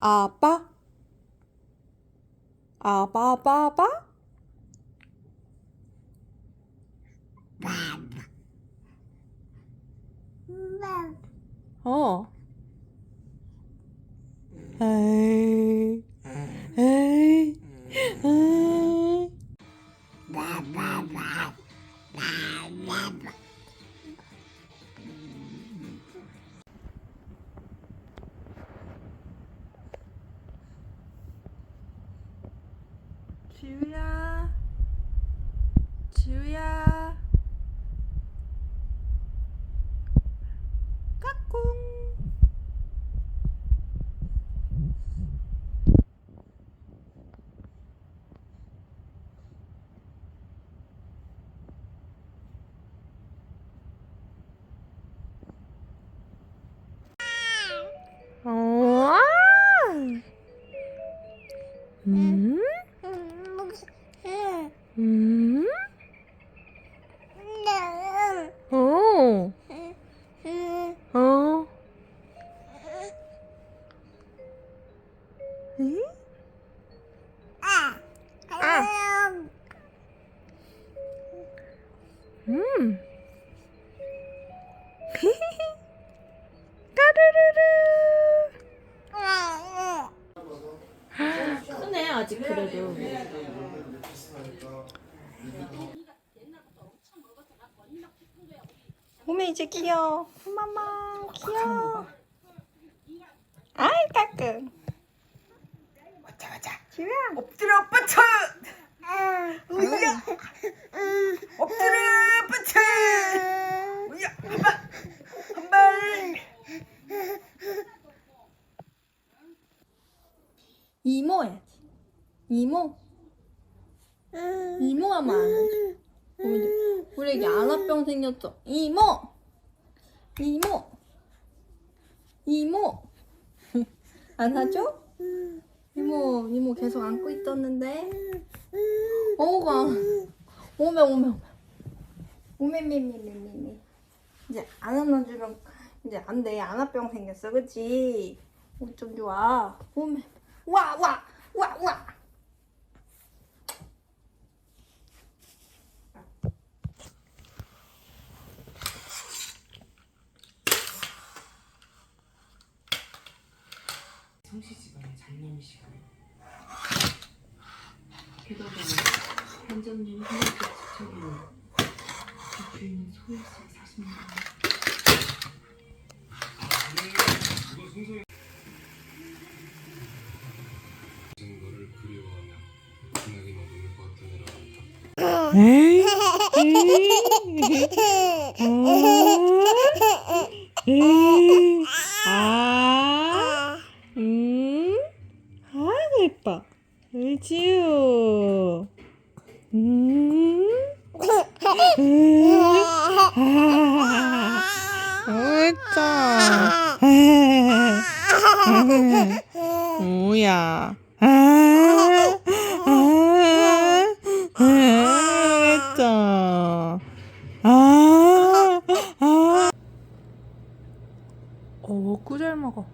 아빠? 아바바바? 어. 에이. 에이. 에이 지우야. 지우야 아직 그래도. 몸에 이제 귀여워. 엄마마 귀여워. 아이 까끔. 맞자 맞자. 지우야. 엎드려 뻗쳐 으야 엎드려 뻗쳐 으야 한발 한발 이모 해야지. 이모. 이모 하면 안 하지. 우리, 애기 안화병 생겼어. 이모. 이모. 이모. 안 하죠? 이모, 이모 계속 안고 있었는데. 어우가. 오메, 오메, 오메. 오메메메메메메. 이제 안 안아주면 이제 안 돼. 안화병 생겼어. 그치? 좀 좋아. 오메. 와, 와, 와, 와. 성시집안의 장례 시간. 게다가 한전님 생각도 지척이고 그 주인은 소유씨 40년 너를 그리워하며 기나긴 어둠을 버텨내라 에이? 에이? 아? 음? 아이고 예뻐 의지유 음? 음? 아, 뭐야 아, 아, 아, 옳다 아, 아. 오, 꾸잘 먹어.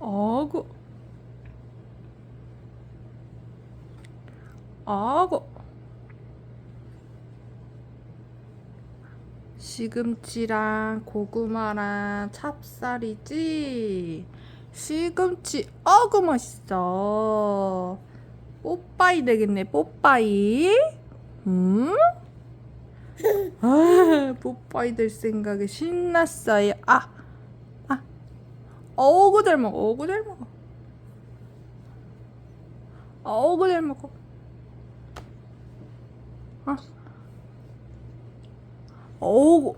아구. 아구. 시금치랑 고구마랑 찹쌀이지. 시금치 어구 맛있어. 뽀빠이 되겠네. 뽀빠이. 음? 아, 뽀빠이 될 생각에 신났어요. 아, 아, 어구 잘 먹어. 어구 잘 먹어. 어구 잘 먹어. 아, 어구.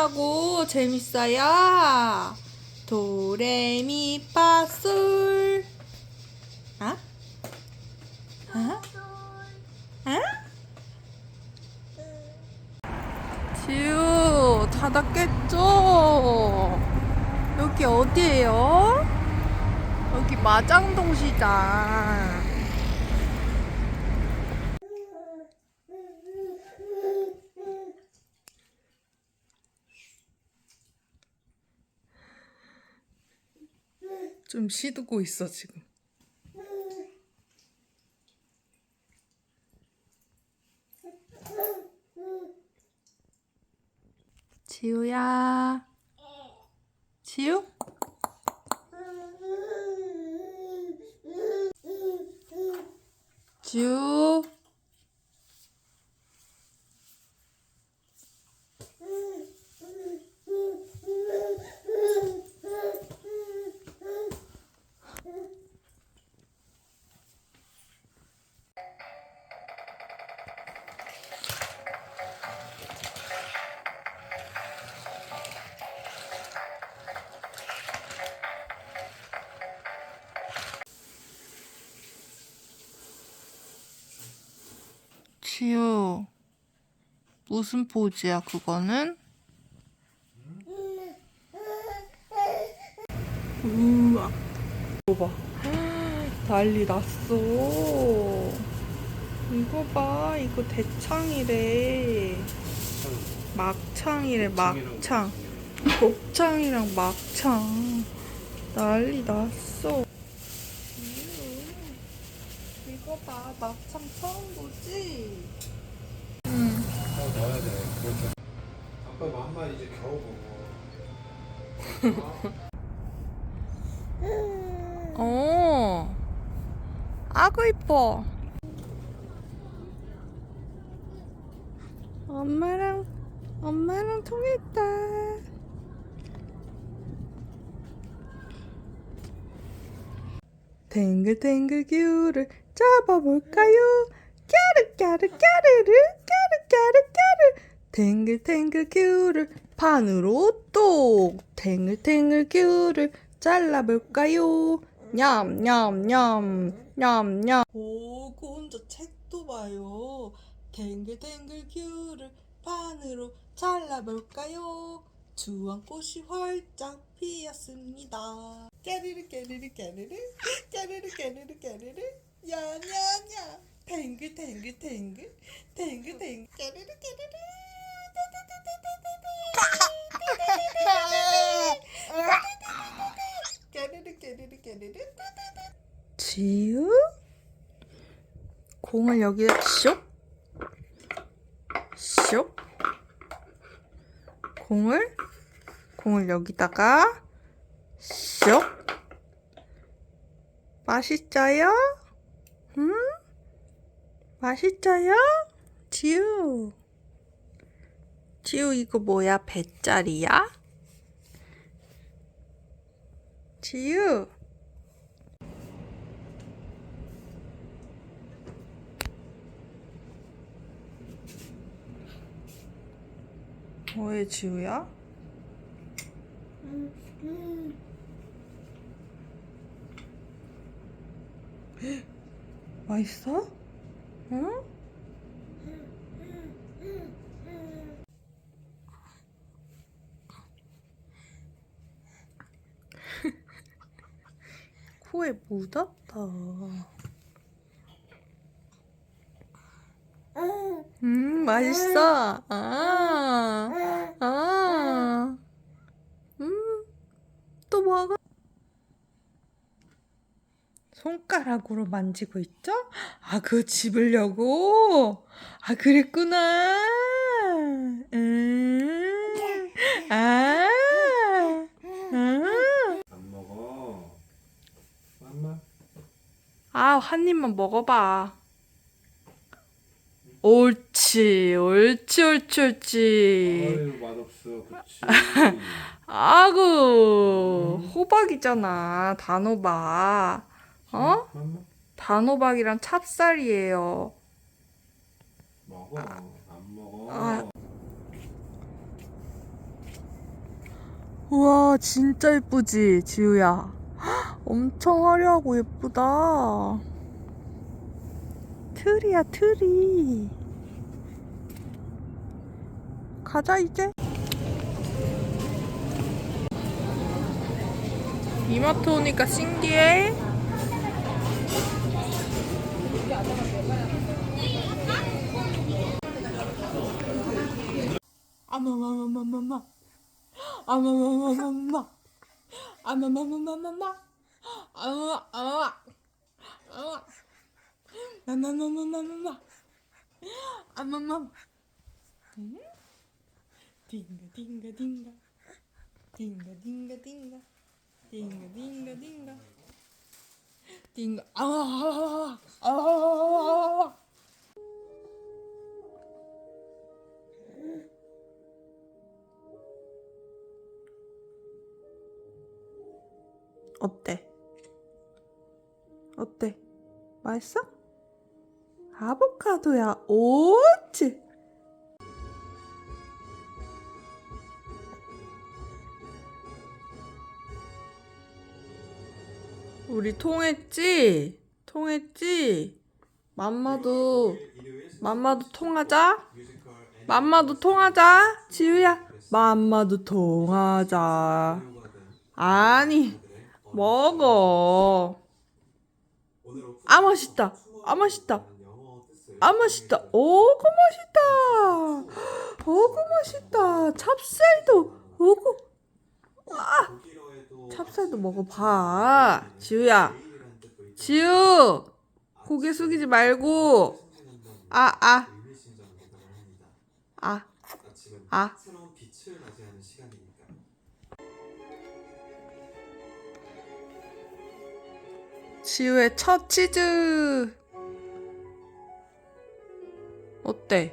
나고 재밌어요. 도레미파솔 아? 아? 아? 지우 닫았겠죠? 여기 어디예요? 여기 마장동 시장 좀 시두고 있어 지금. 지우야. 지우. 무슨 포즈야 그거는? 우와. 이거 봐. 난리 났어. 이거 봐. 이거 대창이래. 막창이래, 막창. 곱창이랑 막창. 난리 났어. 지우. 이거 봐. 막창 처음 보지? 응. 어, 넣어야 돼. 그렇게. 아빠 맘만 이제 겨우 보고. 어. 아구 이뻐. 엄마랑 엄마랑 통했다. 탱글탱글 귤을 잡아볼까요? 까르 까르 까르르 까르 까르 까르. 탱글탱글 귤을 판으로 또 탱글탱글 귤을 잘라볼까요? 냠냠냠 냠냠. 그 혼자 책도 봐요. 탱글탱글 귤을 판으로 잘라볼까요? 주황꽃이 활짝 피었습니다. 깨르르 깨르르 깨르르. 깨르르 깨르르 깨르르 야냐냐 탱글 탱글 탱글. 탱글 탱글. 깨르르 깨르르. 지우? 공을 여기다 쇽? 쇽? 공을? 공을 여기다가 쇽? 맛있어요? 응? 맛있어요? 지우 지우 이거 뭐야 배짜리야? 지우 뭐해 지우야? 맛있어? 응? 코에 묻었다. 음, 맛있어. 아, 아. 음, 또 먹어. 손가락으로 만지고 있죠? 아, 그거 집으려고? 아, 그랬구나. 음, 아, 아. 안 먹어. 맘마. 아, 한 입만 먹어봐. 옳지, 옳지, 옳지, 옳지. 아유 맛없어. 그렇지. 아구, 호박이잖아, 단호박. 어? 맘마 단호박이랑 찹쌀이에요. 먹어. 안 먹어. 아. 우와 진짜 예쁘지 지우야 헉, 엄청 화려하고 예쁘다 트리야 트리 가자 이제 이마트 오니까 신기해 아마마마마마마. 아마마마마마. 아마마마마마 아마. 아마 아마 나나나나나나 아마마. 딩가 딩가 딩가. 딩가 딩가 딩가. 딩가 딩가 딩가. 딩가. 아아 아 어때? 어때? 맛있어? 아보카도야. 오치. 우리 통했지? 통했지? 맘마도 맘마도 통하자. 맘마도 통하자. 지우야. 맘마도 통하자. 아니. 먹어. 아 맛있다. 아 맛있다. 아 맛있다. 오고 맛있다. 오고 맛있다. 찹쌀도 오고. 아 찹쌀도 먹어봐. 지우야. 지우. 고개 숙이지 말고. 아 아. 아. 아. 지우의 첫 치즈. 어때?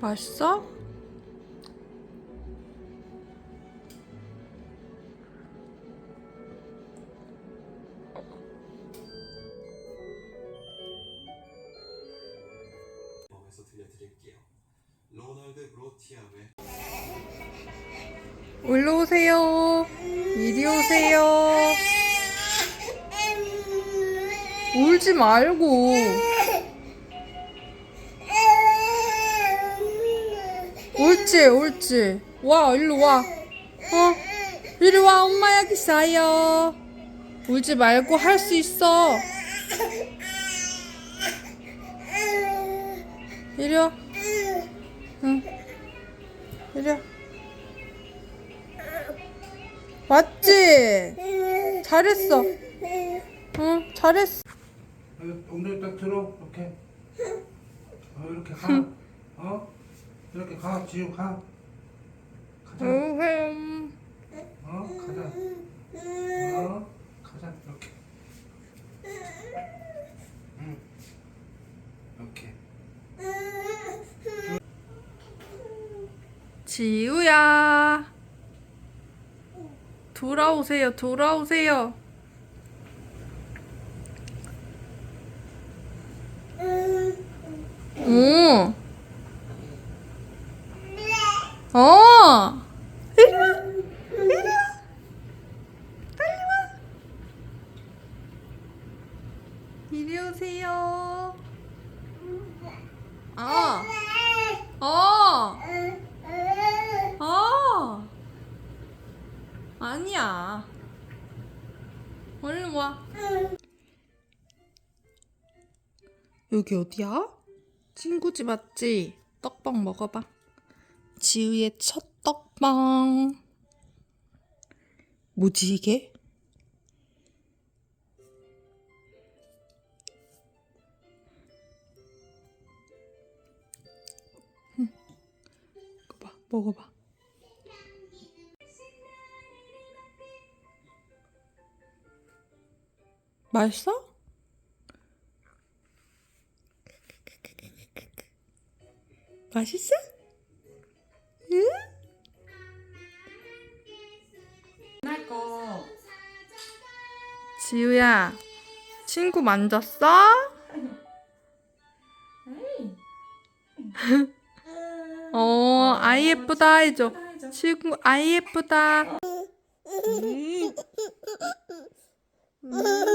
맛있어? 말고. 옳지, 옳지. 와, 일로 와. 어? 이리 와, 엄마 여기 있어요. 울지 말고 할 수 있어. 이리 와. 응. 이리 와. 맞지? 잘했어. 응, 잘했어. 엉덩이 딱 들어 이렇게. 어 이렇게 가. 어 이렇게 가 지우 가. 가자. 어 가자. 어 가자 이렇게. 응. 이렇게. 지우야. 돌아오세요, 돌아오세요. 오. 어. 이리 와. 이리 와. 빨리 와. 이리 오세요. 어. 어. 어. 아니야. 얼른 와. 여기 어디야? 친구 집 맞지? 떡빵 먹어봐. 지우의 첫 떡빵. 뭐지 이게? 응. 이거 봐, 먹어봐. 맛있어? 맛있어? 응? 거. 지우야, 친구 만졌어? 어, 아이 예쁘다 해줘. 친구 아이 예쁘다. 음. 음.